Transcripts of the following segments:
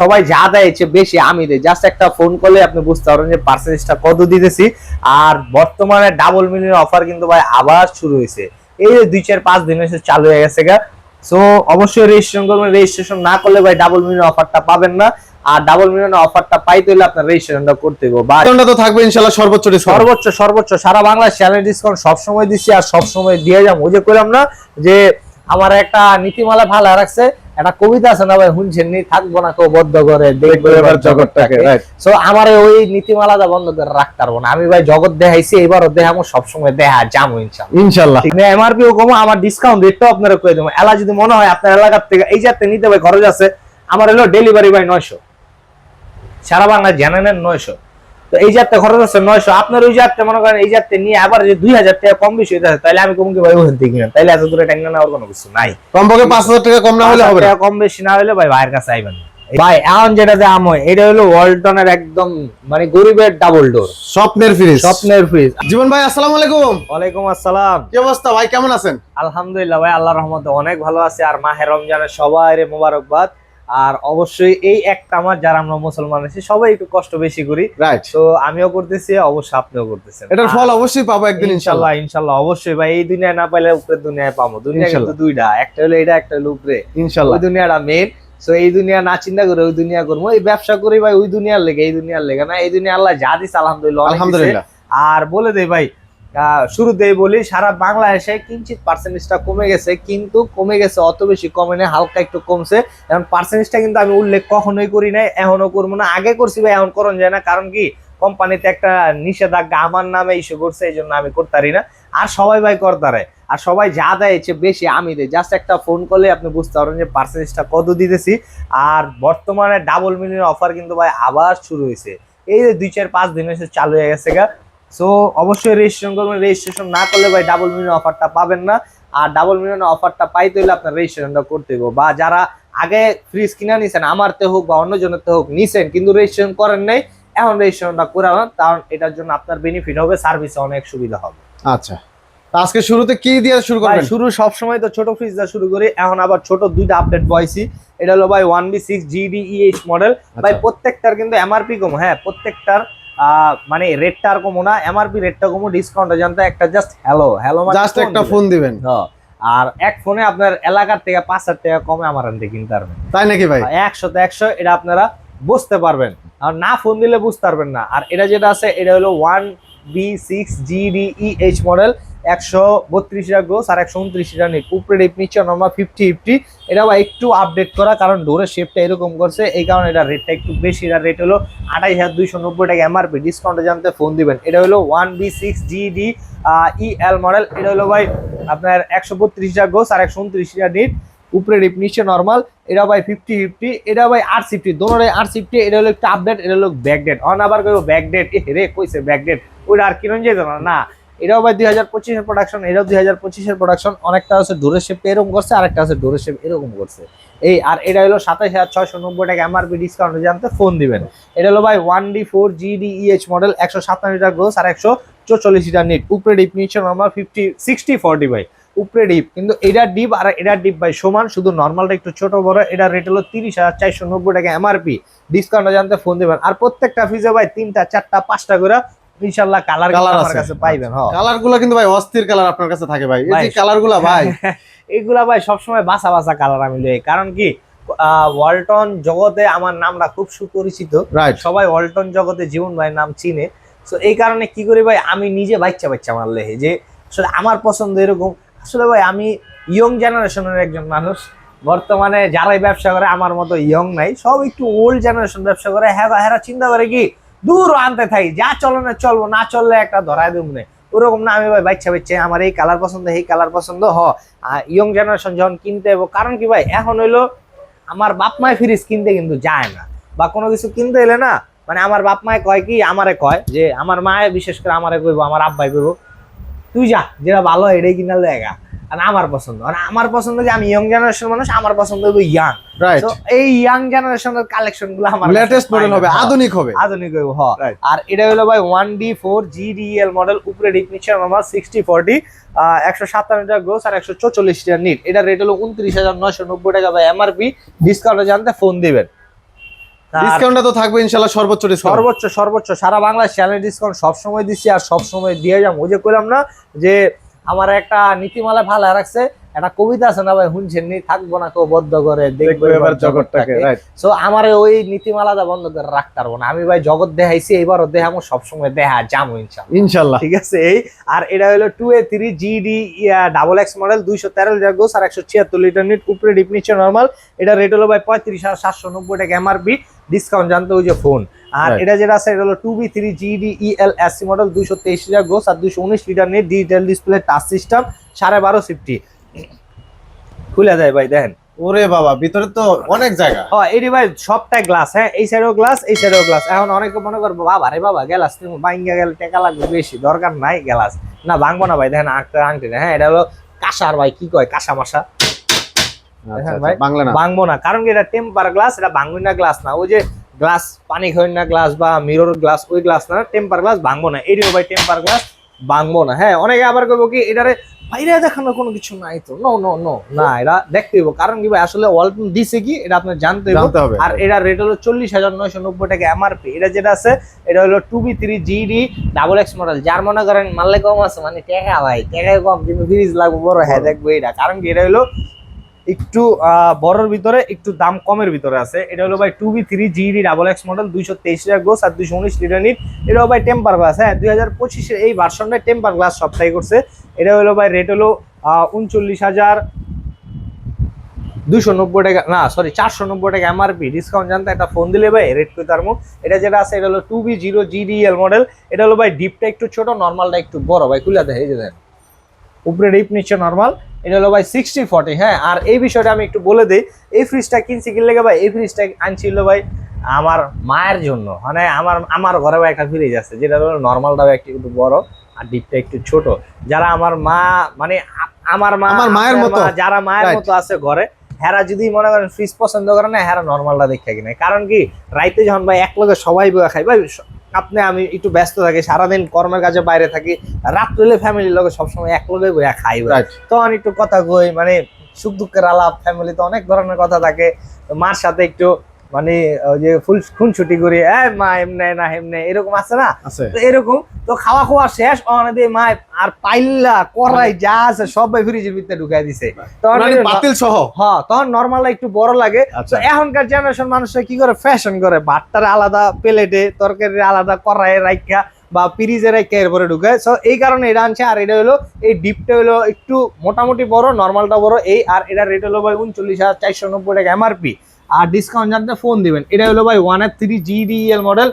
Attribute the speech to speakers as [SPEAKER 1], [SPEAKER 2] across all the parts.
[SPEAKER 1] সবাই যা দেয় এর বেশি আমি দেই। জাস্ট একটা ফোন করলে আপনি বুঝতে পারবেন যে পার্সেন্টেজটা কত দিতেছি। আর বর্তমানে ডাবল মিলিয়ন অফার কিন্তু ভাই আবার শুরু হয়েছে। এই যে দুই চার পাঁচ দিন হয়েছে চালু হয়ে গেছে গা। সো অবশ্যই রেজিস্ট্রেশন করবেন। রেজিস্ট্রেশন না করলে ভাই ডাবল মিলিয়ন অফারটা পাবেন না। আর ডাবল মিলিয়ন অফারটা পাইতে হলে আপনার রেজিস্ট্রেশনটা করতে হবে
[SPEAKER 2] ডিসকাউন্টটা তো থাকবে ইনশাআল্লাহ সর্বোচ্চ
[SPEAKER 1] সর্বোচ্চ সর্বোচ্চ। সারা বাংলা চ্যানেল ডিসকাউন্ট সবসময় দিচ্ছি আর সবসময় দিয়ে যাব। ওই যে কইলাম না যে আমার একটা নীতিমালা ভালো রাখছে। একটা কবিতা আছে না ভাই শুনছেন নি? থাকব না কেউ বদ্ধ করে দেখব এবার জগৎটাকে সো আমার ওই নীতিমালাটা বন্ধ করে রাখতে পারব না। আমি ভাই জগৎ দেখাইছি এবারও দেখাবো সবসময় দেখা যাব ইনশাল্লাহ। না? এমআরপিও কমো আমার ডিসকাউন্ট রেটটাও আপনারা করে দেবো। এলা যদি মনে হয় আপনার এলাকার থেকে এই যাতে নিতে ভাই খরচ আছে আমার হলো ডেলিভারি ভাই নয়শো। সারা বাংলা জানেন নয়শো। তো এই যাত্রা খরচ আছে নয়শো আপনার ওই যাত্রা মনে করেন এই যাত্রা নিয়ে আবার যে দুই হাজার টাকা কম বেশি হয়ে তাহলে আমি কম কি ভাই ওখান থেকে কিনেন তাহলে এত দূরে টাঙ্গা নেওয়ার কোনো কিছু নাই।
[SPEAKER 2] কমপক্ষে পাঁচ হাজার টাকা কম না হলে হবে
[SPEAKER 1] কম বেশি না হলে ভাই ভাইয়ের কাছে আইবেন ভাই এখন যেটা দাম হয় এটা হলো ওয়ালটনের একদম মানে গরিবের ডাবল ডোর
[SPEAKER 2] স্বপ্নের ফ্রিজ
[SPEAKER 1] স্বপ্নের ফ্রিজ
[SPEAKER 2] জীবন ভাই আসসালামু আলাইকুম।
[SPEAKER 1] ওয়ালাইকুম আসসালাম।
[SPEAKER 2] কি অবস্থা ভাই কেমন আছেন?
[SPEAKER 1] আলহামদুলিল্লাহ ভাই আল্লাহর রহমতে অনেক ভালো আছে। আর মাহে রমজানের সবাই রে মোবারকবাদ। আর অবশ্যই এই একটা আমার যারা আমরা মুসলমান আছি সবাই একটু কষ্ট বেশি করি।
[SPEAKER 2] রাইট
[SPEAKER 1] তো আমিও করতেছি অবশ্যই আপনিও করতেছেন।
[SPEAKER 2] এটার ফল অবশ্যই পাবো একদিন ইনশাআল্লাহ
[SPEAKER 1] ইনশাল্লাহ। ইনশাল্লাহ অবশ্যই ভাই এই দুনিয়ায় না পাইলে উপরের দুনিয়ায় পাবো। দুনিয়া কিন্তু দুইটা একটা হলো এটা একটা হলো উপরে।
[SPEAKER 2] ইনশাআল্লাহ
[SPEAKER 1] ওই দুনিয়াটা মেন সো এই দুনিয়া না চিন্তা করে ওই দুনিয়া করব। এই ব্যবসা করি ভাই ওই দুনিয়ার লেগে এই দুনিয়ার লেগে না। এই দুনিয়া আল্লাহ যা দিস আলহামদুলিল্লাহ
[SPEAKER 2] আলহামদুলিল্লাহ।
[SPEAKER 1] আর বলে দে ভাই শুরুতেই বলি, সারা বাংলাদেশে কিঞ্চিত পার্সেন্টেজটা কমে গেছে, কিন্তু কমে গেছে অত বেশি কমে নেই, হালকা একটু কমছে। এখন পার্সেন্টেজটা কিন্তু আমি উল্লেখ কখনোই করি নাই এখনও করব না। আগে করছি ভাই, এখন করণ যায় না, কারণ কি? কোম্পানিতে একটা নিষেধাজ্ঞা আমার নামে ইস্যু করছে, এই জন্য আমি করতারি না। আর সবাই ভাই করতারে। আর সবাই যা দেয় চেয়ে বেশি আমি দেয় জাস্ট একটা ফোন করলে আপনি বুঝতে পারবেন যে পার্সেন্টেজটা কত দিতেছি। আর বর্তমানে ডাবল মিলিয়ন অফার কিন্তু ভাই আবার শুরু হয়েছে এই যে দুই, চার, পাঁচ দিন এসে চালু হয়ে গেছে গা। সো অবশ্যই রেজিস্ট্রেশন করবেন। রেজিস্ট্রেশন না করলে ভাই ডাবল মিলিয়ন অফারটা পাবেন না। আর ডাবল মিলিয়ন অফারটা পাইতে হলে আপনার রেজিস্ট্রেশনটা করতে হবে বা যারা আগে ফ্রিজ কিনা নিছেন আমার তে হোক বা অন্য জনের তে হোক নিছেন কিন্তু রেজিস্ট্রেশন করেন নাই এখন রেজিস্ট্রেশনটা করে কারণ এটার জন্য আপনার বেনিফিট হবে সার্ভিসে অনেক সুবিধা হবে।
[SPEAKER 2] আচ্ছা। তা আজকে শুরুতে কি দিয়ে শুরু করবেন?
[SPEAKER 1] শুরু সবসময় তো ছোট ফ্রিজ দিয়ে শুরু করি এখন আবার ছোট দুইটা আপডেট বয়সি এটা হলো ভাই one B six GDEH model ভাই। প্রত্যেকটার কিন্তু এমআরপি কম। হ্যাঁ প্রত্যেকটার মানে রেটটা আর কমো না এমআরপি রেটটা কমো ডিসকাউন্টটা জানতে একটা জাস্ট হ্যালো হ্যালো
[SPEAKER 2] জাস্ট একটা ফোন দিবেন।
[SPEAKER 1] আর এক ফোনে আপনার এলাকার থেকে পাঁচ হাজার টাকা কমে আমার আনতে কিনতে পারবেন।
[SPEAKER 2] তাই নাকি ভাই?
[SPEAKER 1] একশো তো একশো এটা আপনারা বুঝতে পারবেন। আর না ফোন দিলে বুঝতে পারবেন না। আর এটা যেটা আছে এটা হলো one B six GDEH model একশো বত্রিশ গোস আর একশো উনত্রিশ নিট উপরে ডিপ নিচে নর্মাল ফিফটি ফিফটি এটা আবার একটু আপডেট করা, কারণ ডোরের শেপটা এরকম করছে। এই কারণে এটা রেটটা একটু বেশি। এটা রেট হলো আঠাইশ হাজার দুইশো নব্বই টাকা এমআরপি ডিসকাউন্টে জানতে ফোন দিবেন। এটা হলো one B six GD E L model এটা হলো ভাই আপনার একশো বত্রিশ গোস আর একশো উনত্রিশ নিট উপরে ডিপ নিচে নর্মাল এটা ভাই ফিফটি ফিফটি এটা ভাই আর সিফটি দোনোটাই আর সিফটি এটা হলো একটু আপডেট এটা হলো ব্যাকডেট অন আবার কইব ব্যাকডেট এ রে, কইছে ব্যাকডেট ওইটা আর কিরণ যেত না। এটাও ভাই দুই হাজার পঁচিশের প্রোডাকশন এটাও দুই হাজার পঁচিশের প্রোডাকশন অনেকটা আছে ডোরের শেপ এরকম করছে, আরেকটা আছে ডোরের শেপ এরকম করছে। এই, আর এটা হলো সাতাশ হাজার ছয়শো নব্বই টাকা এমআরপি ডিসকাউন্ট জানতে ফোন দিবেন। এটা হলো ভাই one D four GDEH model একশো সাতান্ন লিটার গ্রোস আর একশো চৌচল্লিশ লিটার নিট উপরে ডিপ নিচে নর্মাল ফিফটি সিক্সটি ফর্টি ভাই। উপরে ডিপ কিন্তু এটার ডিপ আর এটার ডিপ ভাই সমান, শুধু নর্মালটা একটু ছোট বড়। এটার রেট হলো তিরিশ হাজার চারশো নব্বই টাকা এমআরপি ডিসকাউন্ট জানতে ফোন দেবেন। আর প্রত্যেকটা ফ্রিজে ভাই তিনটা, চারটা, পাঁচটা করে ইনশাল্লাহ কালার
[SPEAKER 2] Colour
[SPEAKER 1] আমার কাছে পাইবেন হ্যাঁ
[SPEAKER 2] কালারগুলো কিন্তু ভাই অস্থির কালার আপনার কাছে থাকে ভাই। এই যে কালারগুলা ভাই।
[SPEAKER 1] এগুলা ভাই সবসময় বাসা বাসা কালার আমি লই কারণ কি ওয়ালটন জগতে আমার নামটা খুব সুপরিচিত। সবাই ওয়ালটন জগতে জীবন ভাই নাম চিনে। তো এই কারণে কি করি ভাই আমি নিজে বাচ্চা বাচ্চা আমার লেহে যে আসলে আমার পছন্দ এরকম। আসলে ভাই আমি ইয়ং জেনারেশনের একজন মানুষ। বর্তমানে যারাই ব্যবসা করে আমার মতো ইয়ং নাই। সব একটু ওল্ড জেনারেশন ব্যবসা করে হ্যাঁ হ্যাঁ চিন্তা করে কি দূর আনতে থাকি, যা চলো না চলবো, না চললে একটা ধরায় দেব না। ওরকম না, আমি ভাই বাচ্চা বাচ্চা, আমার এই কালার পছন্দ এই কালার পছন্দ, হ। ইয়ং জেনারেশন যখন কিনতে হব কারণ কি ভাই, এখন হইল আমার বাপ মায় ফ্রিজ কিনতে কিন্তু যায় না। বা কোনো কিছু কিনতে এলে না মানে আমার বাপ মায় কয় কি, আমারে কয় যে, আমার মায় বিশেষ করে আমারে কইবো, আমার আব্বাই কইবো তুই যা যেটা ভালো এটাই কিনা লেগা আর আমার পছন্দ আর আমার পছন্দ যে আমি ইয়ং জেনারেশন মানুষ আমার পছন্দ হইবো ইয়াং
[SPEAKER 2] রাইট
[SPEAKER 1] তো এই ইয়াং জেনারেশনের কালেকশনগুলো আমার
[SPEAKER 2] লেটেস্ট মডেল হবে আধুনিক হবে।
[SPEAKER 1] আধুনিক হইবো হ। আর এটা হলো ভাই one D four GDL model উপরে ডিপ নিচে আমার সিক্সটি ফোরটি একশো সাতান্ন টাকা গ্রোস আর একশো চৌচল্লিশ টাকা নিট এটা রেট হলো উনত্রিশ হাজার নয়শো নব্বই টাকা। ভাই এমআরপি ডিসকাউন্টে জানতে ফোন দিবেন।
[SPEAKER 2] ডিসকাউন্টটা তো থাকবে ইনশাআল্লাহ সর্বোচ্চ ডিসকাউন্ট
[SPEAKER 1] সর্বোচ্চ সর্বোচ্চ। সারা বাংলা চ্যানেল ডিসকাউন্ট সবসময় দিচ্ছি আর সবসময় দিয়ে যাব। ওই যে কইলাম না যে আমার একটা নীতিমালা ভালো রাখছে একটা কবিতা আছে না ভাই শুনছেন নি থাকব না কেউ বদ্ধ করে দেখব এবার জগৎটাকে।
[SPEAKER 2] রাইট
[SPEAKER 1] সো আমার ওই নীতিমালাটা বন্ধ করে রাখতে পারব না। আমি ভাই জগৎ দেখাইছি এবারও দেখামো সবসময় দেখা যাব ইনশাল্লাহ
[SPEAKER 2] ইনশাআল্লাহ।
[SPEAKER 1] ঠিক আছে এই। আর এটা হলো two A three GD double X model দুইশো তেরো লিটার গোস আর একশো ছিয়াত্তর লিটার নিট উপরে ডিপ নিচে নর্মাল এটা রেট হলো ভাই পঁয়ত্রিশ হাজার সাতশো নব্বই টাকা এমআরপি ডিসকাউন্ট জানতে ওই যে ফোন আর এটা যেটা আছে এটা হলো two B three GD EL SC model দুইশো তেইশ লিটার গোস আর দুইশো উনিশ litre net digital display touch system সাড়ে বারো সিফটি খুলে যায় ভাই দেখেন।
[SPEAKER 2] ওরে বাবা ভিতরে তো অনেক জায়গা।
[SPEAKER 1] ও এটি ভাই সবটাই গ্লাস হ্যাঁ? এই সাইডেও গ্লাস এই সাইডেও গ্লাস এখন অনেকে মনে করব বাবা রে বাবা গ্লাস তুমি ভাঙ্গা গেলে টাকা লাগবে বেশি দরকার নাই গ্লাস না ভাঙবো না ভাই দেখেন আঁকতে আংটি হ্যাঁ এটা হলো কাঁসার ভাই কি কয়? কাঁসা মাসা
[SPEAKER 2] আচ্ছা,
[SPEAKER 1] হ্যাঁ,
[SPEAKER 2] আচ্ছা,
[SPEAKER 1] ভাই।
[SPEAKER 2] বাংলা না
[SPEAKER 1] ভাঙবো না কারণ এটা টেম্পার গ্লাস এটা ভাঙবি না গ্লাস না। ওই যে গ্লাস পানি খাই না গ্লাস বা মিরর গ্লাস ওই গ্লাস না টেম্পার গ্লাস ভাঙবো না। এটিও ভাই টেম্পার গ্লাস ভাঙবো না। হ্যাঁ অনেকে আবার কইবো কি এটারে বাইরে দেখানোর কোনো কিছু নাই তো। নো নো নো না এটা দেখতে হইব। কারণ কি ভাই আসলে ওয়ালটন দিছে কি এটা আপনার জানতে
[SPEAKER 2] হবে।
[SPEAKER 1] আর এটা রেট হলো চল্লিশ হাজার নয়শো নব্বই টাকা এমআরপি এটা যেটা আছে এটা হলো two B three GD double X model যার মনে করেন মারলে কম আছে মানে টাকা ভাই টাকা কম কিন্তু ফ্রিজ লাগবে বড় হ্যাঁ দেখব এটা কারণ কি এটা হলো একটু বড়র ভিতরে, একটু দাম কমের ভিতরে আছে। এটা হলো ভাই two B three GD double X model দুইশো তেইশ লিটার গোস আর দুইশো উনিশ লিটার নিট। এটাও ভাই টেম্পার গ্লাস হ্যাঁ দুই হাজার পঁচিশের এই ভার্সনটা টেম্পার গ্লাস সপ্তাহে করছে। এটা হলো ভাই রেট হলো উনচল্লিশ হাজার দুশো নব্বই টাকা, না সরি চারশো নব্বই টাকা এমআরপি ডিসকাউন্ট জানতে একটা ফোন দিলে ভাই রেট করে তার এটা যেটা আছে, এটা হলো two B zero GDL model এটা হলো ভাই ডিপটা একটু ছোট নর্মালটা একটু বড়, ভাই দেয় এই যে দেন উপরে ডিপ নিচে নর্মাল এটা হলো ভাই সিক্সটি ফর্টি হ্যাঁ? আর এই বিষয়টা আমি একটু বলে দিই এই ফ্রিজটা কিনছি কিনলে ভাই এই ফ্রিজটা আনছিল ভাই আমার মায়ের জন্য মানে আমার আমার ঘরে ভাই একটা ফ্রিজ আছে যেটা হলো নর্মালটা একটু একটু বড় আর ডিপটা একটু ছোট। যারা আমার মা মানে আমার মা
[SPEAKER 2] আমার মায়ের মতো।
[SPEAKER 1] যারা মায়ের মতো আছে ঘরে হেরা যদি মনে করেন ফ্রিজ পছন্দ করে না হেরা নর্মালটা দেখে কিনে। কারণ কি রাইতে যখন ভাই এক লগে সবাই বয়ে খাই ভাই আপনি আমি একটু ব্যস্ত থাকি সারাদিন কর্মের কাজে বাইরে থাকি রাত্রে ফ্যামিলির লোক সবসময় এক লোকে বইয়া। খাই তখন একটু কথা কই মানে সুখ দুঃখের আলাপ ফ্যামিলিতে অনেক ধরনের কথা থাকে। মার সাথে একটু মানে ওই যে ফুল খুনছুটি করি এই মা এমনে না এমনে এরকম আছে না? তো এরকম তো খাওয়া খাওয়া শেষ অনে দিয়ে মা আর পাইল্লা কড়াই যা আছে সব ভাই ফ্রিজের ভিতরে ঢুকাই দিছে। তখন
[SPEAKER 2] মানে বাতিল সহ?
[SPEAKER 1] হ্যাঁ তখন নর্মালটা একটু বড় লাগে। তো
[SPEAKER 2] আচ্ছা
[SPEAKER 1] এখনকার জেনারেশন মানুষরা কি করে? ফ্যাশন করে। ভাতটার আলাদা প্লেটে তরকারি আলাদা কড়াইয়ে রাখা বা পিরিজে রাখা এরপরে ঢুকায়। সো এই কারণে এটা আনছে আর এটা হলো এই ডিপটা হলো একটু মোটামুটি বড় নর্মালটা বড় এই আর এটা রেট হলো ভাই উনচল্লিশ হাজার চারশো নব্বই টাকা এমআরপি আর ডিসকাউন্ট জানতে ফোন দিবেন। এটা হলো ভাই one F three GDL model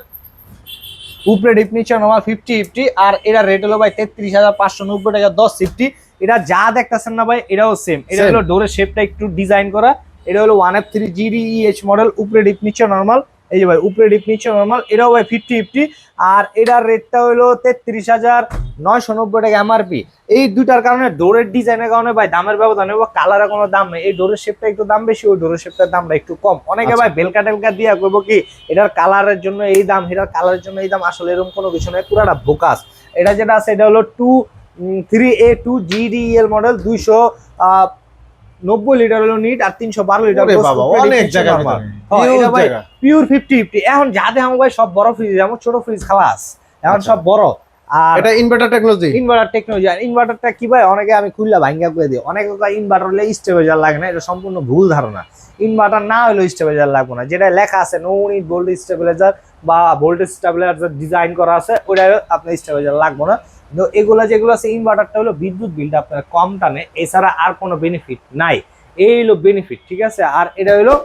[SPEAKER 1] উপরে ডিপ নিচে নর্মাল ফিফটি ফিফটি আর এটা রেট হলো ভাই তেত্রিশ হাজার পাঁচশো নব্বই টাকা দশ ফিফটি এটা যা দেখতেছেন না ভাই এটাও সেম এটা হলো ডোরের শেপটা একটু ডিজাইন করা। এটা হলো one F three GDEH model উপরে ডিপ নিচে নর্মাল এই যে ভাই উপরে ডিপ নিচে নর্মাল এটাও ভাই ফিফটি ফিফটি আর এটার রেটটা হলো তেত্রিশ হাজার নয়শো নব্বই টাকা এমআরপি এই দুটার কারণে ডোরের ডিজাইনের কারণে ভাই দামের ব্যবধান এবং কালারের কোনো দাম নেই। এই ডোরের শেপটা একটু দাম বেশি ওই ডোরের শেপটার দামটা একটু কম। অনেকে
[SPEAKER 2] আচ্ছা।
[SPEAKER 1] ভাই বেলকা টেলকা দিয়া করব কি এটার কালারের জন্য এই দাম এটার কালারের জন্য এই দাম আসলে এরকম কোনো কিছু নয় পুরাটা বোকাস। এটা যেটা আছে এটা হলো two three A two GDL model দুইশো নব্বই লিটার হলো নিট আর তিনশো বারো লিটার
[SPEAKER 2] বাবা অনেক জায়গা
[SPEAKER 1] ভাই পিওর ফিফটি ফিফটি এখন যাতে আমার ভাই সব বড় ফ্রিজ ছোট ফ্রিজ খালাস। এখন
[SPEAKER 2] আচ্ছা।
[SPEAKER 1] সব বড়। আর
[SPEAKER 2] এটা ইনভার্টার টেকনোলজি
[SPEAKER 1] ইনভার্টার টেকনোলজি আর ইনভার্টারটা কি ভাই অনেকে আমি খুললা ভাঙ্গা করে দিই। অনেকে ইনভার্টার হলে স্টেবিলাইজার লাগে না এটা সম্পূর্ণ ভুল ধারণা। ইনভার্টার না হলেও স্টেবিলাইজার লাগবে না। যেটা লেখা আছে নো ইউনিট ভোল্টেজ স্টেবিলাইজার বা ভোল্টেজ স্টেবিলাইজার ডিজাইন করা আছে ওটা আপনার স্টেবিলাইজার লাগবে না। কিন্তু এগুলো যেগুলো আছে ইনভার্টারটা হলো বিদ্যুৎ বিলটা আপনার কম টানে, এছাড়া আর কোনো বেনিফিট নাই। এই হলো বেনিফিট ঠিক আছে? আর এটা হলো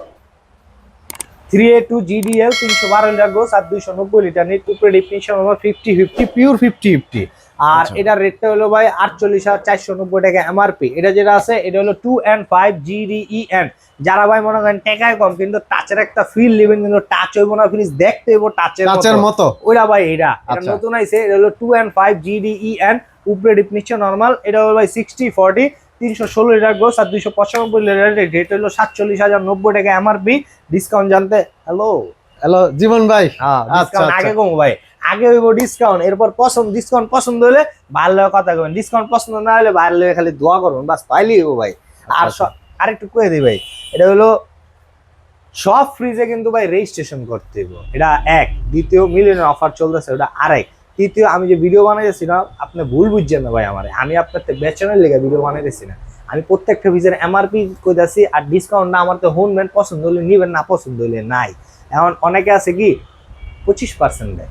[SPEAKER 1] থ্রি এ টু জিডিএল তিনশো বারো লিটার গোস আর দুইশো নব্বই লিটার নেট টু ডিফিনিশন আমার fifty fifty pure fifty fifty আর
[SPEAKER 2] আচ্ছা।
[SPEAKER 1] এটার রেটটা হলো ভাই আটচল্লিশ হাজার চারশো নব্বই টাকা এমআরপি এটা যেটা আছে এটা হলো টু অ্যান্ড ফাইভ জিডিইএন যারা ভাই মনে করেন টাকায় কম কিন্তু টাচের একটা ফিল নেবেন কিন্তু টাচ হইব না ফ্রিজ দেখতে হইব টাচের
[SPEAKER 2] কাচের মতো?
[SPEAKER 1] ওইটা ভাই এটা।
[SPEAKER 2] আচ্ছা।
[SPEAKER 1] নতুন আইছে এটা হলো টু অ্যান্ড ফাইভ জিডিইএন উপরে ডিপ নিচ্ছে নর্মাল এটা হলো ভাই সিক্সটি ফর্টি তিনশো ষোলো লিটার গোস আর দুইশো পঁচানব্বই লিটার রেট হলো সাতচল্লিশ হাজার নব্বই টাকা এমআরপি ডিসকাউন্ট জানতে হ্যালো
[SPEAKER 2] হ্যালো জীবন ভাই।
[SPEAKER 1] হ্যাঁ
[SPEAKER 2] আচ্ছা।
[SPEAKER 1] আগে কম ভাই। আগে হইব ডিসকাউন্ট এরপর পছন্দ ডিসকাউন্ট পছন্দ হলে ভালো লাগে কথা কবেন ডিসকাউন্ট পছন্দ না হলে ভালো লাগে খালি দোয়া করবেন বাস পাইলি হইব ভাই। আর
[SPEAKER 2] আচ্ছা।
[SPEAKER 1] আরেকটু কয়ে দিই ভাই এটা হলো সব ফ্রিজে কিন্তু ভাই রেজিস্ট্রেশন করতে হবে এটা এক। দ্বিতীয় মিলিয়নের অফার চলতেছে ওটা আরেক। তৃতীয় আমি যে ভিডিও বানাইতেছি না আপনি ভুল বুঝছেন না ভাই আমার। আমি আপনার তো বেচনের লেগে ভিডিও বানাইতেছি না। আমি প্রত্যেকটা ফ্রিজের এমআরপি কইতাছি আর ডিসকাউন্ট না আমার তো শুনবেন পছন্দ হলে নিবেন না পছন্দ হলে নাই। এখন অনেকে আছে কি পঁচিশ পার্সেন্ট দেয়।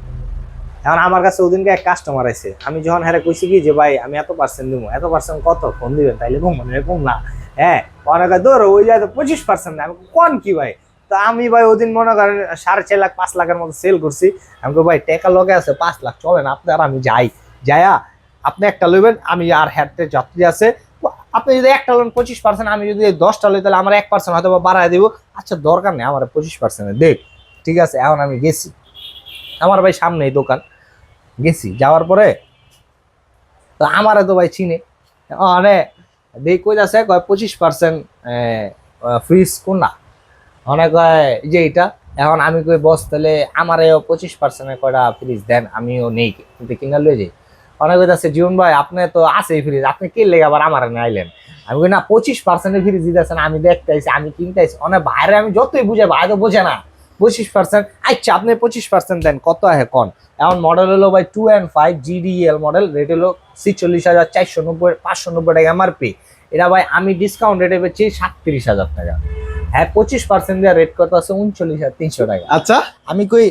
[SPEAKER 1] এখন আমার কাছে ওদিনকে এক কাস্টমার আছে আমি যখন হ্যাঁ কইছি কি যে, ভাই, আমি এত পার্সেন্ট দিব এত পার্সেন্ট কত? ফোন দিবেন তাইলে কম মানে কম না। হ্যাঁ অনেকে ধরো, ওই যায় তো পঁচিশ পার্সেন্ট আমি কোন কি ভাই? তো আমি ভাই ওদিন মনে করেন সাড়ে ছয় লাখ, পাঁচ লাখের মতো সেল করছি। আমি ভাই, টাকা লগে আছে, পাঁচ লাখ, চলেন, আপনি আর আমি যাই। যাইয়া আপনি একটা লইবেন, আমি আর হ্যাটে যাত্রী আছে। আপনি যদি একটা লোন পঁচিশ পার্সেন্ট আমি যদি দশটা লই, তাহলে আমার এক পার্সেন্ট হয়তো বা বাড়ায় দিব। আচ্ছা দরকার নেই, আমার পঁচিশ পার্সেন্ট দেখ ঠিক আছে, এখন আমি গেছি। আমার ভাই সামনেই দোকান। গেছি, যাওয়ার পরে তো আমারে তো ভাই চিনে। অনে দেখ কই আছে কয় পঁচিশ পার্সেন্ট ফ্রিজ কোনটা অনেক কয় যে এটা এখন আমি কই, বস, তাহলে আমারও পঁচিশ পার্সেন্টে কয়টা ফ্রিজ দেন, আমিও নেই কিন্তু কিনা লয়ে যাই। অনেক কইতাছে জীবন ভাই, আপনি তো আছেই ফ্রিজ আপনি কি লেগে আবার আমার নাইলেন আমি কই, না, পঁচিশ পার্সেন্টের ফ্রিজ দিতেছেন, আমি দেখতে আমি কিনতে অনেক বাইরে আমি যতই বুঝে তো বোঝে না। পঁচিশ পার্সেন্ট আচ্ছা আপনি পঁচিশ পার্সেন্ট দেন কত আহে কন? এখন মডেল হলো ভাই two and five GDL model rate হলো ছিচল্লিশ হাজার চারশো নব্বই পাঁচশো নব্বই টাকা এমআরপি এটা ভাই আমি ডিসকাউন্ট রেটে পেয়েছি সাতত্রিশ হাজার টাকা। হ্যাঁ পঁচিশ পার্সেন্ট দেওয়া রেট কত আছে? উনচল্লিশ হাজার তিনশো টাকা।
[SPEAKER 2] আচ্ছা?
[SPEAKER 1] আমি কই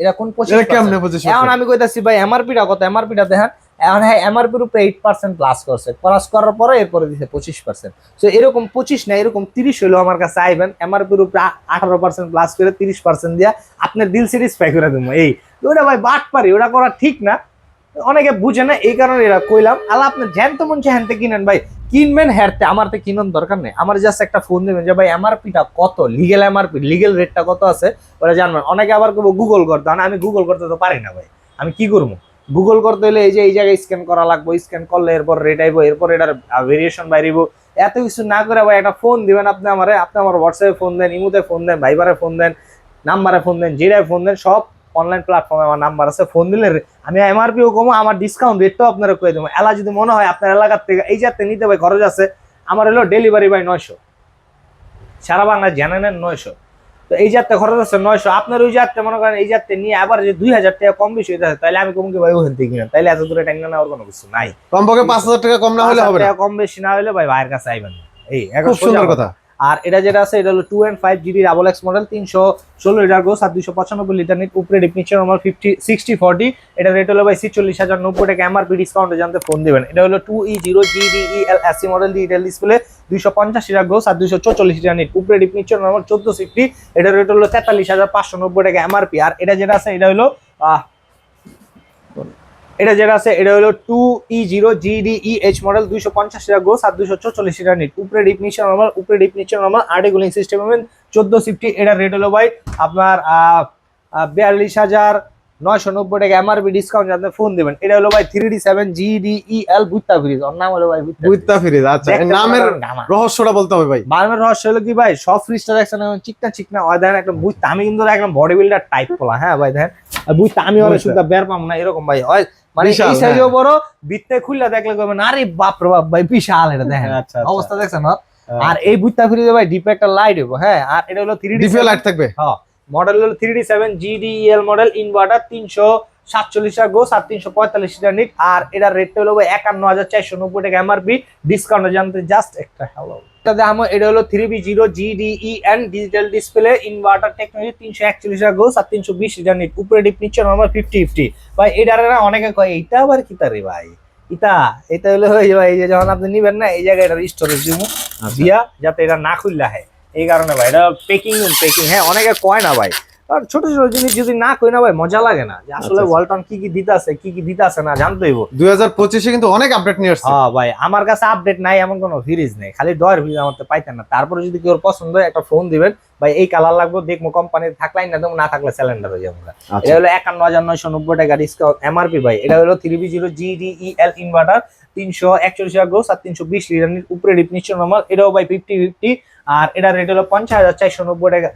[SPEAKER 1] এটা কোন পঁচিশ
[SPEAKER 2] এটা কেমনে পঁচিশ
[SPEAKER 1] এখন আমি কইতাছি ভাই এমআরপিটা কত? এমআরপিটা দেখেন এখন হ্যাঁ এমআরপির উপরে এইট পার্সেন্ট প্লাস করছে। প্লাস করার পরে এরপরে দিছে পঁচিশ পার্সেন্ট তো এরকম পঁচিশ না, এরকম তিরিশ হলেও আমার কাছে আইবেন। এমআরপির উপরে আঠারো পার্সেন্ট প্লাস করে তিরিশ পার্সেন্ট দিয়া আপনার দিল স্যাটিসফাই করে দেবো। এই, ওটা ভাই বাট পারি ওটা করা ঠিক না। অনেকে বুঝে না, এই কারণে এরা কইলাম, আল্লাহ, আপনি জ্যান্ত মন হ্যানতে কিনেন ভাই। কিনবেন হ্যারতে, আমার তো কিনুন দরকার নেই। আমার জাস্ট একটা ফোন দেবেন যে, ভাই এমআরপিটা কত? লিগেল এমআরপি লিগেল রেটটা কত আছে? ওরা জানবেন। অনেকে আবার করব গুগল করতে। আমি গুগল করতে তো পারি না ভাই। আমি কি করব? গুগল করতে হলে এই যে এই জায়গায় স্ক্যান করা লাগবে স্ক্যান করলে এরপর রেট আইবো, এরপর এটার ভেরিয়েশন বাইরিব এত কিছু না করে ভাই একটা ফোন দিবেন আপনি আমারে, আপনি আমার হোয়াটসঅ্যাপে ফোন দেন, ইমুতে ফোন দেন ভাইবারে ফোন দেন নাম্বারে ফোন দেন যেটাই ফোন দেন, সব অনলাইন প্ল্যাটফর্মে আমার নাম্বার আছে ফোন দিলে আমি এমআরপিও কমো, আমার ডিসকাউন্ট রেটটাও আপনারা করে দেবো। এলা যদি মনে হয় আপনার এলাকার থেকে এই যাতে নিতে ভাই খরচ আছে, আমার হলো ডেলিভারি বাই নয়শো। সারা বাংলা জানে নেন নয়শো। তো এই যাত্রা খরচ আছে নয়শো। আপনার ওই যাত্রা মনে করেন এই যাত্রা নিয়ে আবার যে দুই হাজার টাকা কম বেশি হইতে তাহলে আমি কমকে ভাই ওখান থেকে কিনা। তাহলে এত দূরে ট্যাঙ্গা নেওয়ার কোনো কিছু নাই।
[SPEAKER 2] কমপক্ষে পাঁচ হাজার টাকা কম না হলে হবে
[SPEAKER 1] কম বেশি না হলে ভাই ভাইয়ের কাছে আইবেন। এই এখন
[SPEAKER 2] খুব সুন্দর কথা।
[SPEAKER 1] আর এটা যেটা আছে এটা হলো two and five GB double X model তিনশো ষোলো লিটার গোস আর দুশো পঁচানব্বই লিটার নিট উপরে ডিপ নিচে নর্মাল ফিফটি সিক্সটি ফর্টি এটা রেট হলো ভাই ছিচল্লিশ হাজার নব্বই টাকা এমআরপি ডিসকাউন্টে জানতে ফোন দেবেন। এটা হলো two E zero GDE L AC model digital display দুইশো পঞ্চাশ লিটার গোস আর দুশো চৌচল্লিশ লিটার নিট উপরে ডিপ নিচে নর্মাল চোদ্দ সিফটি এটা রেট হলো তেতাল্লিশ হাজার পাঁচশো নব্বই টাকা এমআরপি আর এটা যেটা আছে এটা হলো আহ, এটা যেটা আছে, এটা হলো two E zero GDE H model দুইশো পঞ্চাশ টাকা গোস আর দুশো চল্লিশ টাকা নিট উপরে ডিপ নিচে নর্মাল উপরে ডিপ নিচে নর্মাল আটে গুলিং সিস্টেম চোদ্দ সিফটি এটা রেট হলো ভাই আপনার বিয়াল্লিশ হাজার নয়শো নব্বই টাকা এমআরপি ডিসকাউন্ট আপনি ফোন দেবেন। এটা হলো ভাই থ্রি ডি সেভেন এল বুত্তা ফ্রিজ। ওর নাম হলো ভাই
[SPEAKER 2] বুইতা ফিরিজ। আচ্ছা। নামের রহস্যটা বলতে হবে ভাই।
[SPEAKER 1] বার্মের রহস্য হলো কি ভাই সব ফ্রিজটা দেখছেন চিকনা চিকনা হয় দেখেন একটা বুঝতে আমি কিন্তু একদম বডি বিল্ডার টাইপ করা হ্যাঁ ভাই দেখেন? আর বুঝতে আমি। সুবিধা বের পাবো না এরকম ভাই। হয় মানে এই সাইজেও
[SPEAKER 2] হ্যাঁ।
[SPEAKER 1] বড় বিত্তে খুললে দেখলে কবেন আরে বাপ রে বাপ ভাই বিশাল এটা দেখেন।
[SPEAKER 2] আচ্ছা
[SPEAKER 1] অবস্থা দেখছেন আর এই বুত্তা ফ্রিজে ভাই ডিপে একটা লাইট হইব হ্যাঁ? আর এটা হলো থ্রি ডি
[SPEAKER 2] লাইট থাকবে?
[SPEAKER 1] মডেল হলো three D seven GDL model inverter তিনশো সাতচল্লিশ গোস আর তিনশো পঁয়তাল্লিশ নিট আর এটার রেটটা হলো একান্ন হাজার চারশো নব্বই টাকা এমআরপি ডিসকাউন্ট জানতে জাস্ট একটা হ্যালো এটা দাম এটা হলো three B zero GDE N digital display inverter technology তিনশো গোস আর তিনশো বিশ লিটার নিট উপরে ডিপ নিচ্ছে নর্মাল ফিফটি ফিফটি ভাই এটার না অনেকে কয় এইটা আবার কি তারে ভাই? ইতা এটা হলো ভাই এই যে যখন আপনি নিবেন না এই জায়গায় এটার স্টোরেজ দিব দিয়া যাতে এটা না খুললে হয়। এই কারণে ভাই এটা পেকিং পেকিং হ্যাঁ অনেকে কয় না ভাই। আর ছোট ছোট জিনিস যদি না কই না ভাই মজা লাগে না। যে আসলে
[SPEAKER 2] আচ্ছা।
[SPEAKER 1] ওয়ালটন কি কি দিতে আছে কি কি দিতে আছে না জানতে হইব।
[SPEAKER 2] দুই হাজার পঁচিশে কিন্তু অনেক আপডেট নিয়ে আসছে।
[SPEAKER 1] হ্যাঁ ভাই আমার কাছে আপডেট নাই এমন কোনো ফ্রিজ নেই। খালি ডয়ের ফ্রিজ আমার তো পাইতেন না। তারপরে যদি কেউ পছন্দ হয় একটা ফোন দিবেন। ভাই এই কালার লাগবে দেখব কোম্পানির থাকলাই না দেবো না থাকলে সিলিন্ডার হয়ে যাব
[SPEAKER 2] আচ্ছা।
[SPEAKER 1] এটা হলো একান্ন হাজার নয়শো নব্বই টাকা ডিসকাউন্ট এমআরপি ভাই এটা হলো three B zero GDE L inverter তিনশো একচল্লিশ টাকা গোস আর তিনশো বিশ লিটার উপরে ডিপ নিশ্চয় নর্মাল এটাও ভাই ফিফটি ফিফটি আর এটা রেট হলো পঞ্চাশ হাজার চারশো নব্বই টাকা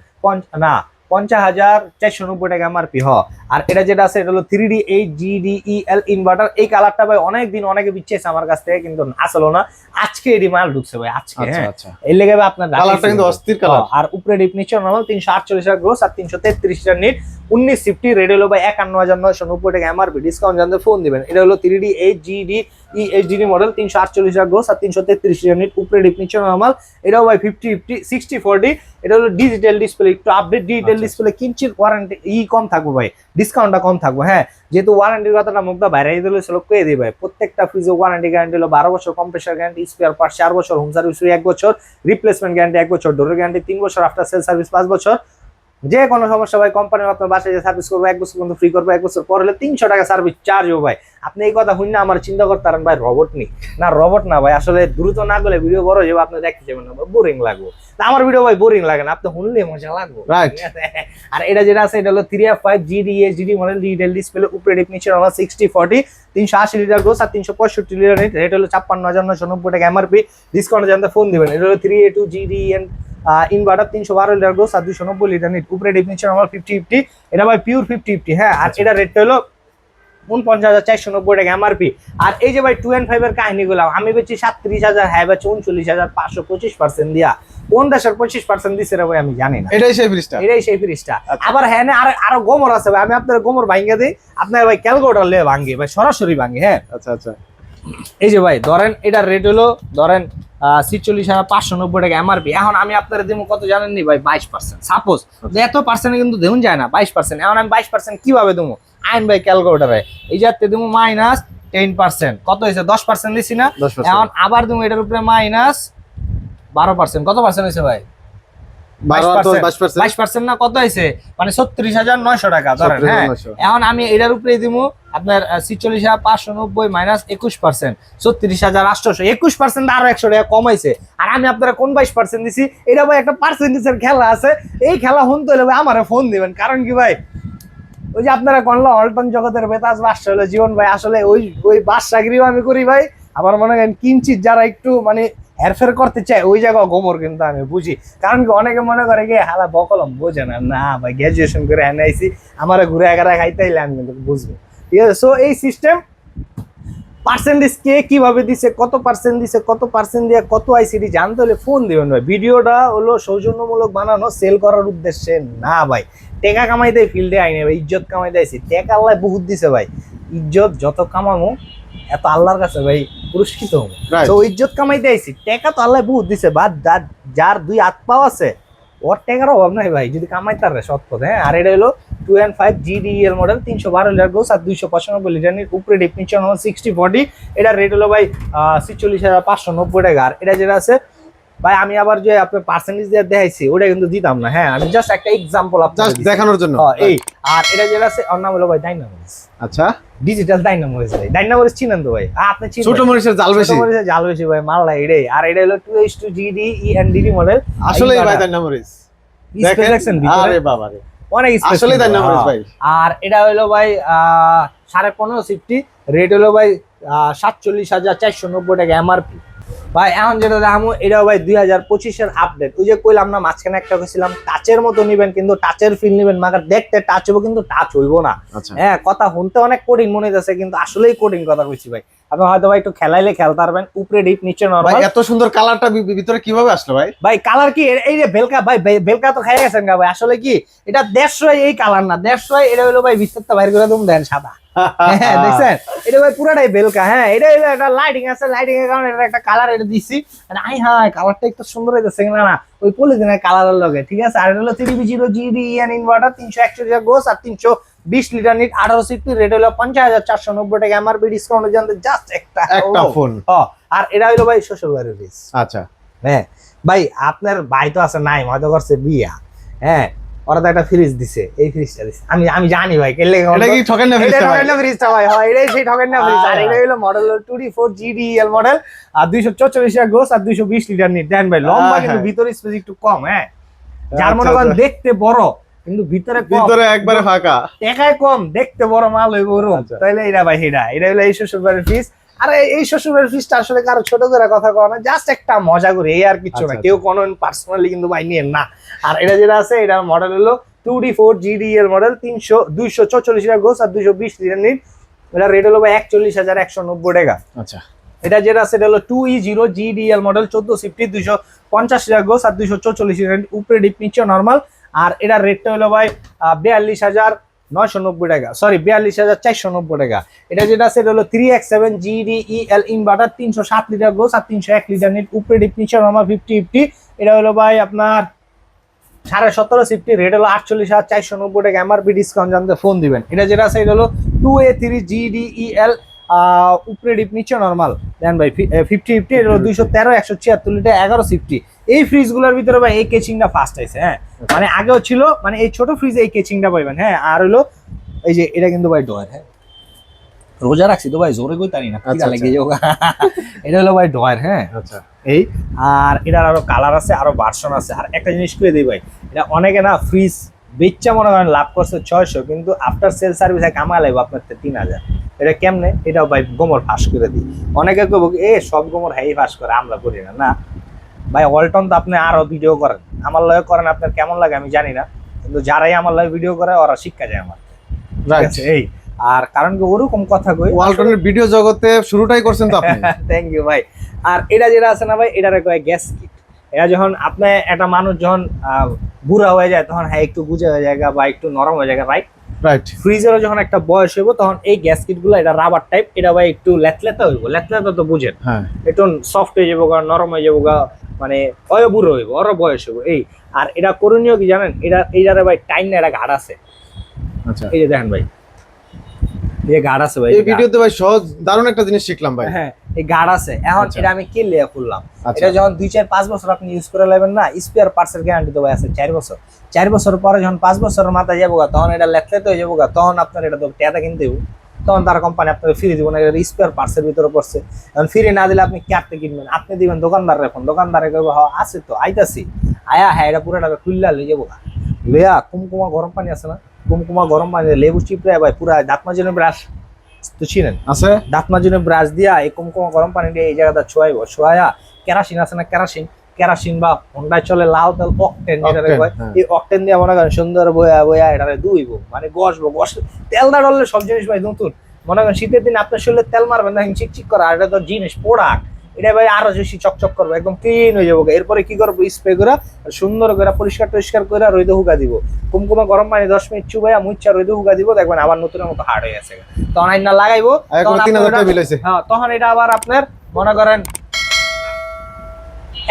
[SPEAKER 1] না পঞ্চাশ হাজার চারশো নব্বই টাকা এমআরপি হ। আর এটা যেটা আছে এটা হলো three D eight GDEL inverter এই কালারটা ভাই অনেক দিন অনেকে বিচ্ছেছে আমার কাছ থেকে কিন্তু আসলো না। আজকে এটি মাল ঢুকছে ভাই আজকে
[SPEAKER 2] আচ্ছা
[SPEAKER 1] হ্যাঁ।
[SPEAKER 2] আচ্ছা।
[SPEAKER 1] এই লেগে ভাই আপনার
[SPEAKER 2] কালারটা কিন্তু অস্থির কালার
[SPEAKER 1] আর উপরে ডিপ নিচে নর্মাল তিনশো আটচল্লিশ টাকা গ্রোস আর তিনশো তেত্রিশ টাকা নিট উনিশ ফিফটি রেড হলো ভাই একান্ন হাজার নয়শো নব্বই টাকা এমআরপি ডিসকাউন্ট জানতে ফোন দিবেন। এটা হলো three D eight GD E model তিনশো আটচল্লিশ টাকা গ্রোস আর তিনশো তেত্রিশ টাকা নিট উপরে ডিপ নিচে নর্মাল এটাও ভাই ফিফটি ফিফটি সিক্সটি ফোরটি এটা হলো ডিজিটাল ডিসপ্লে একটু আপডেট ডিজিটাল। ডিসপ্লে কিঞ্চিত ওয়ারেন্টি ই কম থাকব ভাই ডিসকাউন্টটা কম থাকব হ্যাঁ। যেহেতু ওয়ারেন্টির কথাটা মুখটা বাইরে দিলে সেগুলো কয়ে দিই ভাই প্রত্যেকটা ফ্রিজে ওয়ারেন্টি গ্যারান্টি হলো বারো বছর কম্প্রেসার গ্যারান্টি স্পেয়ার পার্ট চার বছর হোম সার্ভিস এক বছর রিপ্লেসমেন্ট গ্যারান্টি এক বছর ডোরের গ্যারান্টি তিন বছর আফটার সেল সার্ভিস পাঁচ বছর। যে কোনো সমস্যা ভাই কোম্পানির আপনার বাসায় যে সার্ভিস করব এক বছর পর্যন্ত ফ্রি করব এক বছর পর হলে তিনশো টাকা সার্ভিস চার্জ হবে ভাই। আপনি এই কথা শুন না আমার চিন্তা করতে পারেন ভাই রবট নি না রবট না ভাই আসলে দ্রুত না গেলে ভিডিও বড় যাবে আপনি দেখতে যাবেন না বোরিং লাগবে। তা আমার ভিডিও ভাই বোরিং লাগে না আপনি শুনলে মজা লাগবে. আর এটা যেটা আছে এটা হলো three F five GD GD model digital display উপরে নিচে আমার সিক্সটি ফর্টি তিনশো আশি লিটার গ্রোস আর তিনশো পঁয়ষট্টি লিটার রেট হলো ছাপ্পান্ন হাজার নশো নব্বই টাকা এমআরপি ডিসকাউন্ট জানতে ফোন দিবেন এটা হলো three A two GD N inverter তিনশো বারো লিটার গ্রোস আর দুশো নব্বই লিটার নিট উপরে নিচে আমার ফিফটি ফিফটি এটা ভাই পিওর ফিফটি ফিফটি হ্যাঁ? আর এটা রেটটা হলো উনপঞ্চাশ হাজার চারশো নব্বই টাকা এমআরপি আর এই যে ভাই টু অ্যান্ড ফাইভ এর কাহিনীগুলো আমি বেচি সাতত্রিশ হাজার হ্যাঁ বেচি উনচল্লিশ হাজার পাঁচশো পঁচিশ পার্সেন্ট দিয়া। কোন দেশের পঁচিশ পার্সেন্ট দিচ্ছে রে ভাই আমি জানি না।
[SPEAKER 2] এটাই সেই ফ্রিজটা
[SPEAKER 1] এটাই সেই ফ্রিজটা
[SPEAKER 2] আচ্ছা।
[SPEAKER 1] আবার হ্যাঁ আর আরও গোমর আছে ভাই আমি আপনার গোমর ভাঙ্গে দিই। আপনার ভাই ক্যালকুলেটার লে ভাঙ্গে ভাই সরাসরি ভাঙ্গে হ্যাঁ।
[SPEAKER 2] আচ্ছা আচ্ছা।
[SPEAKER 1] এই যে ভাই ধরেন এটার রেট হলো ধরেন ছিচল্লিশ হাজার পাঁচশো নব্বই টাকা এমআরপি এখন আমি আপনার দেবো কত জানেন নি ভাই? বাইশ পার্সেন্ট সাপোজ এত পার্সেন্ট কিন্তু দেউন যায় না বাইশ পার্সেন্ট এখন আমি বাইশ পার্সেন্ট কীভাবে দেবো? আইন ভাই ক্যালকুলেটারে এই যাতে দেবো মাইনাস টেন পার্সেন্ট কত হয়েছে? দশ পার্সেন্ট দিছি না? এখন আবার দেবো এটার উপরে মাইনাস বারো পার্সেন্ট কত পার্সেন্ট হয়েছে ভাই?
[SPEAKER 2] বারো আর দশ,
[SPEAKER 1] 22%
[SPEAKER 2] বাইশ পার্সেন্ট
[SPEAKER 1] না কত হয়েছে? মানে ছত্রিশ হাজার নয়শো টাকা ধরেন হ্যাঁ? এখন আমি এটার উপরে দিব আপনার ছিচল্লিশ হাজার পাঁচশো নব্বই মাইনাস একুশ পার্সেন্ট ছত্রিশ হাজার আটশোশো একুশ পার্সেন্ট আরও একশো টাকা কমাইছে আর আমি আপনারা কোন বাইশ পার্সেন্ট দিছি? এটা ভাই একটা পার্সেন্টেজের খেলা আছে। এই খেলা শুনতে হলে ভাই আমার ফোন দিবেন। কারণ কি ভাই? ওই যে আপনারা কোনলা অল্টন জগতের বেতাজ বাসা হলো জীবন ভাই আসলে ওই ওই বাসাগিরিও আমি করি ভাই। আমার মনে করেন কিঞ্চিত যারা একটু মানে হেরফের করতে চায়, ওই জায়গা গোবর কিন্তু আমি বুঝি। কারণ কি, অনেকে মনে করে কি, হালা বকলম, বোঝে না। না ভাই গ্রাজুয়েশন করে এনে আইসি আমার ঘুরে এগারা খাইতে আইলে আমি কিন্তু বুঝব। ঠিক আছে সো এই সিস্টেম পার্সেন্টেজ কে কীভাবে দিছে, কত পার্সেন্ট দিছে, কত পার্সেন্ট দিয়ে কত আইসিডি জানতে হলে ফোন দিবেন ভাই। ভিডিওটা হলো সৌজন্যমূলক বানানো সেল করার উদ্দেশ্যে না ভাই। টেকা কামাইতে ফিল্ডে আইনে ভাই, ইজ্জত কামাইতে আইসি টেকা আল্লাহ বহুত দিছে ভাই। ইজ্জত যত কামামো এত আল্লাহর কাছে ভাই পুরস্কৃত হব। তো ইজ্জত কামাইতে আইছি। টেকা তো আল্লাহ বহুত দিছে বা যার- দুই হাত পাও আছে ওর টেকার অভাব নাই ভাই যদি কামাই তার রে পথে হ্যাঁ? আর এটা হলো two and five GDL model তিনশো বারো লিটার গোস আর দুইশো পঁচানব্বই লিটার উপরে ডেফিনিশন হলো সিক্সটি ফর্টি এটা রেট হলো ভাই ছিচল্লিশ হাজার পাঁচশো নব্বই টাকা। আর এটা যেটা আছে ভাই আমি আবার যে আপনার পার্সেন্টেজ দিয়ে দেখাইছি ওটা কিন্তু দিতাম না। হ্যাঁ আমি জাস্ট একটা এক্সাম্পল
[SPEAKER 2] জাস্ট
[SPEAKER 1] আপনার
[SPEAKER 2] দেখানোর জন্য।
[SPEAKER 1] এই আর এটা যেটা আছে ওর নাম হলো ভাই ডাইনামোস
[SPEAKER 2] আচ্ছা।
[SPEAKER 1] ডিজিটাল ডাইনামোস ভাই। ডাইনামোস চিনেন তো ভাই? আপনি চিনেন।
[SPEAKER 2] ছোট মরিচের জাল বেশি।
[SPEAKER 1] জাল বেশি ভাই মাল্লা এটাই আর এটা হলো two H two GD E N DD model
[SPEAKER 2] আসলেই ভাই নাম দেখেন? আরে বাবা রে।
[SPEAKER 1] অনেক
[SPEAKER 2] তার
[SPEAKER 1] কিন্তু,
[SPEAKER 2] নাম মরিচ
[SPEAKER 1] হ্যাঁ।
[SPEAKER 2] ভাই
[SPEAKER 1] আর এটা হলো ভাই আহ, সাড়ে পনেরো সিফটি রেট হলো ভাই আহ, সাতচল্লিশ হাজার চারশো নব্বই টাকা এমআরপি ভাই এখন যেটা দাম এটাও ভাই দুই হাজার পঁচিশের আপডেট ওই যে কইলাম না মাঝখানে একটা কইছিলাম টাচের মতো নিবেন কিন্তু টাচের ফিল নিবেন মাগার দেখতে টাচ হইব কিন্তু টাচ হইব না।
[SPEAKER 2] আচ্ছা।
[SPEAKER 1] হ্যাঁ কথা শুনতে অনেক কঠিন মনে হইতেছে কিন্তু আসলেই কঠিন কথা কইছি ভাই। আপনি হয়তো ভাই একটু খেলাইলে খেলতে পারবেন উপরে ডিপ নিচে
[SPEAKER 2] ভাই এত সুন্দর কালারটা ভিতরে কীভাবে আসলো ভাই?
[SPEAKER 1] ভাই কালার কি? এই যে বেলকা ভাই বেলকা তো খাই গেছেন গা ভাই। আসলে কি? এটা দেড়শো এই কালার না দেড়শো এটা হলো ভাই বাইর করে দেন সাদা। হ্যাঁ দেখছেন? এটা ভাই পুরাটাই বেলকা হ্যাঁ এটা একটা লাইটিং আছে লাইটিং এর কারণে এটা একটা কালার এটা দিছি। আর আই হাই কালারটা একটু সুন্দর হইতেছে না না ওই পলিথিনের কালারের লগে ঠিক আছে? আর এটা হলো three B zero GD N inverter তিনশো একশো গোস আর তিনশো বিশ লিটার নিট আঠারো সিফটি রেট হলো পঞ্চাশ হাজার চারশো নব্বই টাকা এমআরপি ডিসকাউন্ট জানতে জাস্ট একটা
[SPEAKER 2] একটা ফোন
[SPEAKER 1] আর এটা হলো ভাই শ্বশুর বাড়ির
[SPEAKER 2] আচ্ছা।
[SPEAKER 1] হ্যাঁ ভাই আপনার ভাই তো আছে নাই হয়তো করছে বিয়া। হ্যাঁ ওরা তো একটা ফ্রিজ দিছে। এই ফ্রিজটা দিছে। আমি আমি জানি ভাই কেলে
[SPEAKER 2] এটা কি ঠকেন না
[SPEAKER 1] ঠকেন না ফ্রিজটা ভাই। হয় এটাই সেই ঠকেন না ফ্রিজ আর এটা হলো মডেল জিডিএল মডেল আর দুইশো চৌচল্লিশ গোস আর দুইশো বিশ লিটার নিট দেন ভাই লম্বা কিন্তু
[SPEAKER 2] হ্যাঁ।
[SPEAKER 1] ভিতরে স্পেস একটু কম হ্যাঁ। যার মনে
[SPEAKER 2] আচ্ছা,
[SPEAKER 1] করেন
[SPEAKER 2] আচ্ছা।
[SPEAKER 1] দেখতে বড় কিন্তু ভিতরে
[SPEAKER 2] ভিতরে একবারে ফাঁকা।
[SPEAKER 1] একাই কম দেখতে বড় মাল হইব ওরম।
[SPEAKER 2] আচ্ছা।
[SPEAKER 1] তাইলে এটা ভাই এটা। এটা হলো এই শ্বশুর বাড়ির ফিস আরে এই শ্বশুর বাড়ির ফিসটা আসলে কারও ছোট করে কথা কয় না জাস্ট একটা মজা করে এই আর কিছু না।
[SPEAKER 2] আচ্ছা,
[SPEAKER 1] কেউ কোনো পার্সোনালি কিন্তু ভাই নিয়ে না। আর এটা যেটা আছে এটার মডেল হলো two D four GDL model তিনশো দুইশো চৌচল্লিশ টাকা গোস আর দুইশো বিশ লিটার নিট এটা রেট হলো ভাই একচল্লিশ হাজার একশো নব্বই টাকা।
[SPEAKER 2] আচ্ছা।
[SPEAKER 1] এটা যেটা আছে এটা হলো two E zero GDL model চোদ্দ সিফটি দুইশো পঞ্চাশ টাকা গোস আর দুইশো চৌচল্লিশ লিটার উপরে ডিপ নিচে নর্মাল আর এটার রেটটা হলো ভাই বিয়াল্লিশ হাজার নয়শো নব্বই টাকা। সরি বিয়াল্লিশ হাজার চারশো নব্বই টাকা। এটা যেটা আছে, এটা হলো three X seven GD E L inverter তিনশো সাত লিটার গোস আর তিনশো এক লিটার নিট উপরে ডিপ নিচে নর্মাল ফিফটি ফিফটি এটা হলো ভাই আপনার সাড়ে সতেরো সিফটি রেট হলো আটচল্লিশ হাজার চারশো নব্বই টাকা। এমআরপি ডিসকাউন্ট জানতে ফোন দিবেন। এটা যেটা আছে, এটা হলো two A three GD E L উপরে ডিপ নিচে নর্মাল দেন ভাই ফিফটি ফিফটি এটা হলো দুইশো তেরো, একশো ছিয়াত্তর লিটার এগারো সিফটি এই ফ্রিজ ফ্রিজগুলোর ভিতরে ভাই এই কেচিংটা ফার্স্ট আছে হ্যাঁ। মানে আগেও ছিল মানে এই ছোট ফ্রিজে এই কেচিংটা পাইবেন হ্যাঁ। আর হলো এই যে এটা কিন্তু ভাই ডয়ার হ্যাঁ। রোজা রাখছি তো ভাই জোরে কই তারি না
[SPEAKER 2] আচ্ছা,
[SPEAKER 1] খিদা লেগে যাও এটা হলো ভাই ডয়ার হ্যাঁ।
[SPEAKER 2] আচ্ছা।
[SPEAKER 1] এই আর এটার আরও কালার আছে আরও ভার্সন আছে। আর একটা জিনিস করে দিই ভাই এটা অনেকে না ফ্রিজ বেচা মনে করেন লাভ করছে ছয়শো কিন্তু আফটার সেল সার্ভিস এক কামা লাগবে আপনার তিন হাজার। এটা কেমনে? এটাও ভাই গোমর ফাঁস করে দিই। অনেকে কব এ সব গোমর হ্যাঁ ফাঁস করে আমরা করি না। না ভাই অল্টন তো আপনি আরও ভিডিও করেন। আমার লগে করেন আপনার কেমন লাগে আমি জানি না। কিন্তু যারাই আমার লগে ভিডিও করে ওরা শিক্ষা যায় আমার। এই। আর কারণ কি ওরকম কথা কই।
[SPEAKER 2] ওয়ালটনের ভিডিও জগতে শুরুটাই করছেন তো আপনি।
[SPEAKER 1] থ্যাংক ইউ ভাই। আর এটা যেটা আছে না ভাই এটারে কয় গ্যাস কিট এটা যখন আপনি একটা মানুষ যখন আহ, বুড়া হয়ে যায় তখন হ্যাঁ একটু বুঝে হয়ে যায় বা একটু নরম হয়ে যায় রাইট
[SPEAKER 2] রাইট
[SPEAKER 1] ফ্রিজেরও যখন একটা বয়স হইব তখন এই গ্যাস কিটগুলো এটা রাবার টাইপ এটা ভাই একটু লেতলেতা হইব। লেতলেতা তো বুঝেন।
[SPEAKER 2] হ্যাঁ।
[SPEAKER 1] একটু সফট হয়ে যাব গা নরম হয়ে যাব গা মানে অয়বুর হইব অর বয়স হইব। এই আর এটা করণীয় কি জানেন? এটা এইটারে ভাই টাইম না এটা ঘাট আছে।
[SPEAKER 2] আচ্ছা।
[SPEAKER 1] এই যে দেখেন ভাই এই ঘাট আছে ভাই
[SPEAKER 2] এই। ভিডিওতে ভাই সহজ দারুণ একটা জিনিস শিখলাম ভাই।
[SPEAKER 1] হ্যাঁ এই গার্ড আছে। এখন
[SPEAKER 2] আচ্ছা।
[SPEAKER 1] এটা আমি কে লিয়া করলাম এটা যখন দুই চার পাঁচ বছর আপনি ইউজ করে নেবেন না স্পেয়ার পার্টসের গ্যারান্টি তো ভাই আছে চার বছর। চার বছর পরে যখন পাঁচ বছরের মাথায় যাব তখন এটা লেখলেতে হয়ে যাব তখন আপনার এটা তো ট্যাটা কিনতে হবে। তখন তার কোম্পানি আপনাকে ফ্রি দিব না এটা স্পেয়ার পার্টসের ভিতরে পড়ছে। এখন ফ্রি না দিলে আপনি ক্যারতে কিনবেন। আপনি দিবেন দোকানদার এখন দোকানদারে কইব হ্যাঁ আছে তো আইতাছি। আয়া হ্যাঁ এটা পুরো টাকা খুললা লই যাব গা। লইয়া কুমকুমা গরম পানি আছে না? কুমকুমা গরম পানি লেবু চিপড়ে ভাই পুরা দাঁত মাজিনের ব্রাশ। তো চিনেন?
[SPEAKER 2] আছে?
[SPEAKER 1] দাঁত মাজুনে ব্রাশ দিয়া এই কুমকুমা গরম পানি দিয়ে এই জায়গাটা ছোয়াইব। ছোয়া কেরাসিন আছে না কেরাসিন? কেরাসিন বা হন্ডায় চলে লাল তেল অকটেন যেটা কয়
[SPEAKER 2] হ্যাঁ।
[SPEAKER 1] এই অকটেন দিয়ে মনে করেন সুন্দর বয়া বয়া এটারে দুইব মানে গসবো। গস তেল দা ডললে সব জিনিস ভাই নতুন। মনে করেন শীতের দিন আপনার শরীরে তেল মারবেন দেখেন চিকচিক করা আর এটা তো জিনিস প্রোডাক্ট। এটা ভাই আরও বেশি চকচক করব একদম ক্লিন হয়ে যাব। এরপরে কি করব? স্প্রে করে সুন্দর করে পরিষ্কার টরিষ্কার করে রইদে হুকা দিব। কুমকুমা গরম পানি দশ মিনিট চুবাইয়া মুচ্ছা রইদে হুকা দিব। দেখবেন আবার নতুনের মতো হার্ড হয়ে গেছে। তখন আইন না লাগাইবো হ্যাঁ তখন এটা আবার আপনার মনে করেন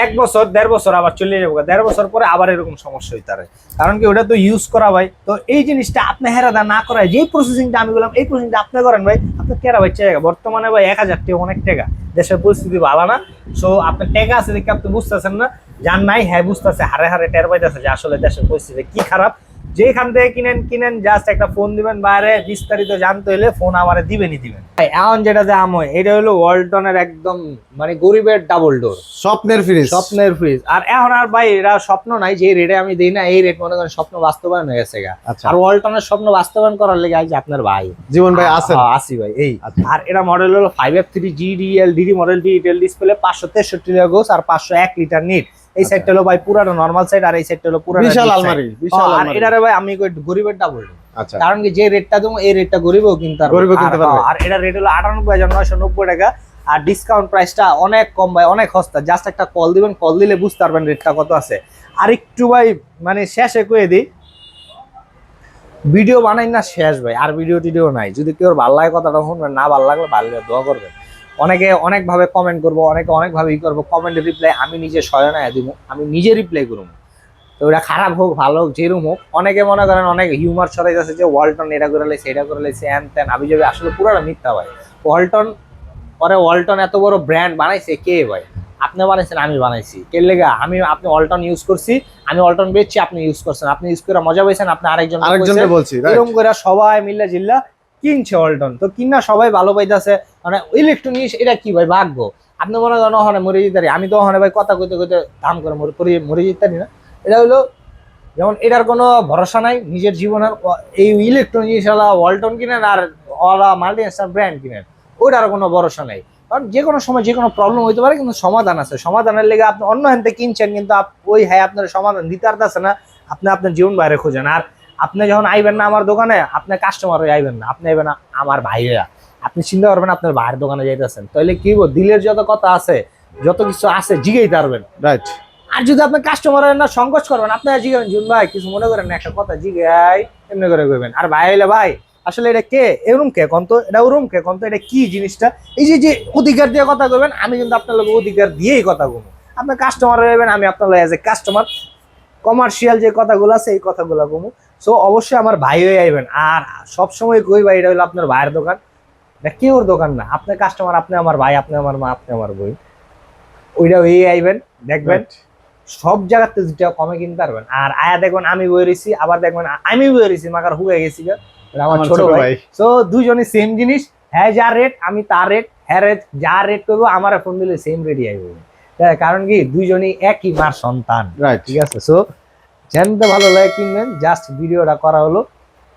[SPEAKER 1] এক বছর, দেড় বছর আবার চলে যাব দেড় বছর পরে আবার এরকম সমস্যা হইতে পারে। কারণ কি, ওটা তো ইউজ করা ভাই। তো এই জিনিসটা আপনি হেরাদা না করায়, যেই প্রসেসিংটা আমি বললাম, এই প্রসেসিংটা আপনি করেন ভাই আপনি কেরা ভাই টাকা বর্তমানে ভাই এক হাজার টাকা অনেক টাকা দেশের পরিস্থিতি ভালো না। সো আপনার টাকা আছে দেখে আপনি বুঝতেছেন না। যার নাই হ্যাঁ বুঝতেছে। হারে হারে টের পাইতেছে যে আসলে দেশের পরিস্থিতি কি খারাপ। যেখান থেকে কিনেন কিনেন জাস্ট একটা ফোন দিবেন বাইরে বিস্তারিত জানতে হলে ফোন আমারে দিবেনই দিবেন। ভাই, এখন যেটা দাম হয় এটা হলো ওয়ালটনের একদম মানে গরিবের ডাবল ডোর
[SPEAKER 2] স্বপ্নের ফ্রিজ
[SPEAKER 1] স্বপ্নের ফ্রিজ আর এখন আর ভাই এরা স্বপ্ন নাই যে রেটে আমি দিই না এই রেট মনে করেন স্বপ্ন বাস্তবায়ন হয়ে গেছে গা।
[SPEAKER 2] আচ্ছা।
[SPEAKER 1] আর ওয়ালটনের স্বপ্ন বাস্তবায়ন করার লেগে আজ আপনার ভাই।
[SPEAKER 2] জীবন ভাই আছেন?
[SPEAKER 1] হ্যাঁ, আসি ভাই এই।
[SPEAKER 2] আচ্ছা।
[SPEAKER 1] আর এটা মডেল হলো five F three GDL DD model digital display পাঁচশো তেষট্টি গোস আর পাঁচশো এক লিটার নিট এই
[SPEAKER 2] আচ্ছা।
[SPEAKER 1] সাইডটা হলো ভাই পুরাটা নর্মাল সাইড আর এই সাইডটা হলো পুরাটা
[SPEAKER 2] বিশাল আলমারি বিশাল
[SPEAKER 1] আর এটারে ভাই আমি কই গরিবের ডাবল
[SPEAKER 2] আচ্ছা।
[SPEAKER 1] কারণ কি যে রেটটা দেবো এই রেটটা গরিবও কিনতে।
[SPEAKER 2] গরিবও কিনতে পারবে।
[SPEAKER 1] আর এটা রেট হলো আটানব্বই হাজার নয়শো নব্বই টাকা। আর ডিসকাউন্ট প্রাইসটা অনেক কম ভাই অনেক সস্তা। জাস্ট একটা কল দিবেন কল দিলে বুঝতে পারবেন রেটটা কত আছে। আর একটু ভাই মানে শেষে কয়ে দিই। ভিডিও বানাই না শেষ ভাই আর ভিডিও টিডিও নাই। যদি কেউ ভালো লাগে কথাটা শুনবেন না ভালো লাগলে ভালো লাগে দোয়া করবেন। অনেকে অনেকভাবে কমেন্ট করব অনেকে অনেকভাবে ই করব কমেন্টের রিপ্লাই আমি নিজে স্বয়না দিব আমি নিজে রিপ্লাই করব তো ওটা খারাপ হোক ভালো হোক যেরকম হোক অনেকে মনে করেন অনেক হিউমার ছড়াই যাচ্ছে যে ওয়ালটন এটা করে লাইছে এটা করে লাইছে এন তেন আমি যাবে আসলে পুরোটা মিথ্যা ভাই। ওয়ালটন পরে ওয়ালটন এত বড় ব্র্যান্ড বানাইছে কে ভাই? আপনি বানাইছেন আমি বানাইছি। কে লেগা? আমি আপনি ওয়ালটন ইউজ করছি আমি ওয়ালটন বেচছি আপনি ইউজ করছেন। আপনি ইউজ করে মজা পাইছেন আপনি আরেকজন
[SPEAKER 2] আরেকজনকে বলছি
[SPEAKER 1] এরকম করে সবাই মিল্লা জিল্লা কিনছে ওয়ালটন। তো কিনা সবাই ভালো পাইতেছে মানে ইলেকট্রনিক্স এটা কি ভাই ভাগ্য? আপনি মনে করেন ওখানে মরে যেতে পারি। আমি তো ওখানে ভাই কথা কইতে কইতে দাম করে মরে মরে যেতে পারি না। এটা হলো, যেমন এটার কোনো ভরসা নাই, নিজের জীবনের এই ইলেকট্রনিক্স ওলা ওয়ালটন কিনেন আর ওলা মাল্টি ব্র্যান্ড কিনেন। ওইটার কোনো ভরসা নাই। কারণ যে কোনো সময় যে কোনো প্রবলেম হইতে পারে, কিন্তু সমাধান আছে। সমাধানের লেগে আপনি অন্য হ্যান্ডে কিনছেন, কিন্তু ওই হ্যাঁ আপনার সমাধান দিতে আর পারতেছে না। আপনি আপনার জীবন বাইরে খোঁজেন। আর আপনি যখন আইবেন না আমার দোকানে আপনার কাস্টমার হয়ে আইবেন না। আপনি আইবেন না আমার ভাই হইয়া আপনি চিন্তা করবেন আপনার ভাইয়ের দোকানে যাইতেছেন। তাহলে কি দিলের যত কথা আছে যত কিছু আছে জিগেই পারবেন।
[SPEAKER 2] রাইট
[SPEAKER 1] আর যদি আপনি কাস্টমার না সংকোচ করবেন আপনি জিগাবেন জুন ভাই কিছু মনে করেন না একটা কথা জিগাই এমনি করে কইবেন। আর ভাই হইলে ভাই আসলে এটা কে? এরম কে? কন্ত এটা ওরম কে? কন্ত এটা কি জিনিসটা? এই যে যে অধিকার দিয়ে কথা কইবেন আমি কিন্তু আপনার লোক অধিকার দিয়েই কথা কমু আপনি কাস্টমার হইবেন আমি আপনার এজ এ কাস্টমার কমার্শিয়াল যে কথাগুলো আছে এই কথাগুলো কমু সো অবশ্যই আমার ভাই হয়ে আইবেন। আর সব সময় কই ভাই এটা হলো আপনার ভাইয়ের দোকান। এটা কেউর দোকান না। আপনার কাস্টমার আপনি আমার ভাই আপনি আমার মা আপনি আমার বই ওইটা হয়ে আইবেন দেখবেন সব জায়গাতে যেটা কমে কিনতে পারবেন। আর আয়া দেখবেন আমি বই রয়েছি আবার দেখবেন আমি বই রয়েছি মাকার হুয়ে গেছি আমার ছোট ভাই। তো দুজনই সেম জিনিস হ্যাঁ যা রেট আমি তার রেট হ্যাঁ রেট যা রেট করব আমার ফোন দিলে সেম রেটই আইব। কারণ কি দুইজনই একই মার সন্তান।
[SPEAKER 2] রাইট
[SPEAKER 1] ঠিক আছে? সো জানতে ভালো লাগে কিনবেন জাস্ট ভিডিওটা করা হলো।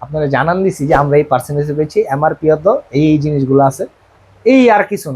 [SPEAKER 1] আপনারা জানান দিছি যে আমরা এই পার্সেন্টেজে পেয়েছি এমআরপি তো এই এই জিনিসগুলো আছে। এই আর কিছু না।